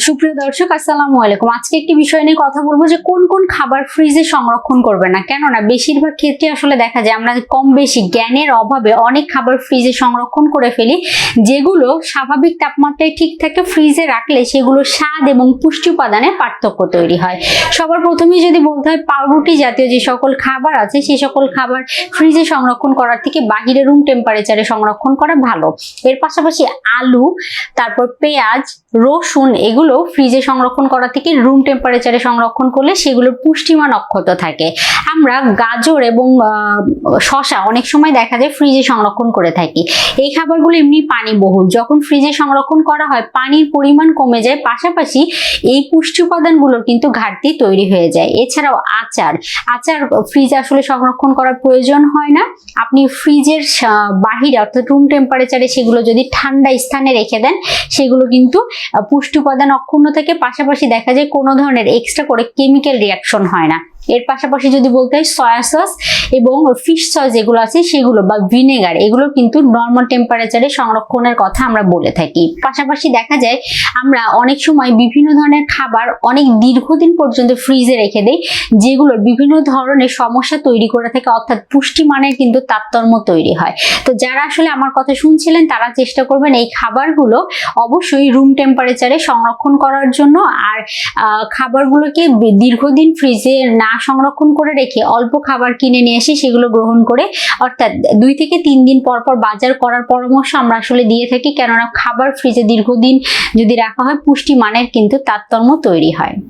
সুপ্রিয় দর্শক, আসসালামু আলাইকুম। আজকে একটি বিষয় নিয়ে কথা বলব যে কোন কোন খাবার ফ্রিজে সংরক্ষণ করবে না। কেননা বেশিরভাগ ক্ষেত্রে আসলে দেখা যায় আমরা কম বেশি জ্ঞানের অভাবে অনেক খাবার ফ্রিজে সংরক্ষণ করে ফেলি, যেগুলো স্বাভাবিক তাপমাত্রায় ঠিক থাকে ফ্রিজে রাখলে সেগুলো স্বাদ এবং পুষ্টি উপাদানে পার্থক্য তৈরি হয়। সবার প্রথমেই যদি বলতে হয় পাউরুটি জাতীয় যে সকল খাবার আছে, সেই সকল খাবার ফ্রিজে সংরক্ষণ করার থেকে বাহিরে রুম টেম্পারেচারে সংরক্ষণ করা ভালো। এর পাশাপাশি আলু, তারপর পেঁয়াজ, রসুন, এগুলো ফ্রিজে সংরক্ষণ করা থেকে রুম টেম্পারেচারে সংরক্ষণ করলে সেগুলোর পুষ্টিমান অক্ষত থাকে। আমরা গাজর এবং শশা অনেক সময় দেখা যায় ফ্রিজে সংরক্ষণ করে থাকি। এই খাবারগুলো এমনি পানি বহুল যখন ফ্রিজে সংরক্ষণ করা হয়, পানির পরিমাণ কমে যায়, পাশাপাশি এই পুষ্টি উপাদানগুলোর কিন্তু ঘাটতি তৈরি হয়ে যায়। এছাড়াও আচার। আচার ফ্রিজে আসলে সংরক্ষণ করার প্রয়োজন হয় না। আপনি ফ্রিজের বাহিরে অর্থাৎ রুম টেম্পারেচারে সেগুলো যদি ঠান্ডা স্থানে রেখে দেন, সেগুলো কিন্তু পুষ্টি উপাদান অক্ষুণ্ণ থেকে। পাশাপাশি দেখা যায় কোনো ধরনের এক্সট্রা করে কেমিক্যাল রিয়াকশন হয় না। এর পাশাপাশি যদি বলতে হয় সয়া সস এবং ফিশ সস যেগুলো আছে, সেগুলো বা ভিনেগার এগুলো কিন্তু নর্মাল টেম্পারেচারে সংরক্ষণের কথা আমরা বলে থাকি। পাশাপাশি দেখা যায়, আমরা অনেক সময় বিভিন্ন ধরনের খাবার অনেক দীর্ঘদিন পর্যন্ত ফ্রিজে রেখে দেই, যেগুলোর বিভিন্ন ধরনের সমস্যা তৈরি করে থাকে, অর্থাৎ পুষ্টিমানের কিন্তু তারতম্য তৈরি হয়। তো যারা আসলে আমার কথা শুনছিলেন, তারা চেষ্টা করবেন এই খাবারগুলো অবশ্যই রুম টেম্পারেচারে সংরক্ষণ করার জন্য, আর খাবারগুলোকে দীর্ঘদিন ফ্রিজে না সংরক্ষণ করে রেখে অল্প খাবার কিনে নিয়ে এসে সেগুলো গ্রহণ করে, অর্থাৎ দুই থেকে তিন দিন পর পর বাজার করার পরামর্শ আমরা আসলে দিয়ে থাকি। কেননা খাবার ফ্রিজে দীর্ঘদিন যদি রাখা হয় পুষ্টি মানের কিন্তু তারতম্য তৈরি হয়।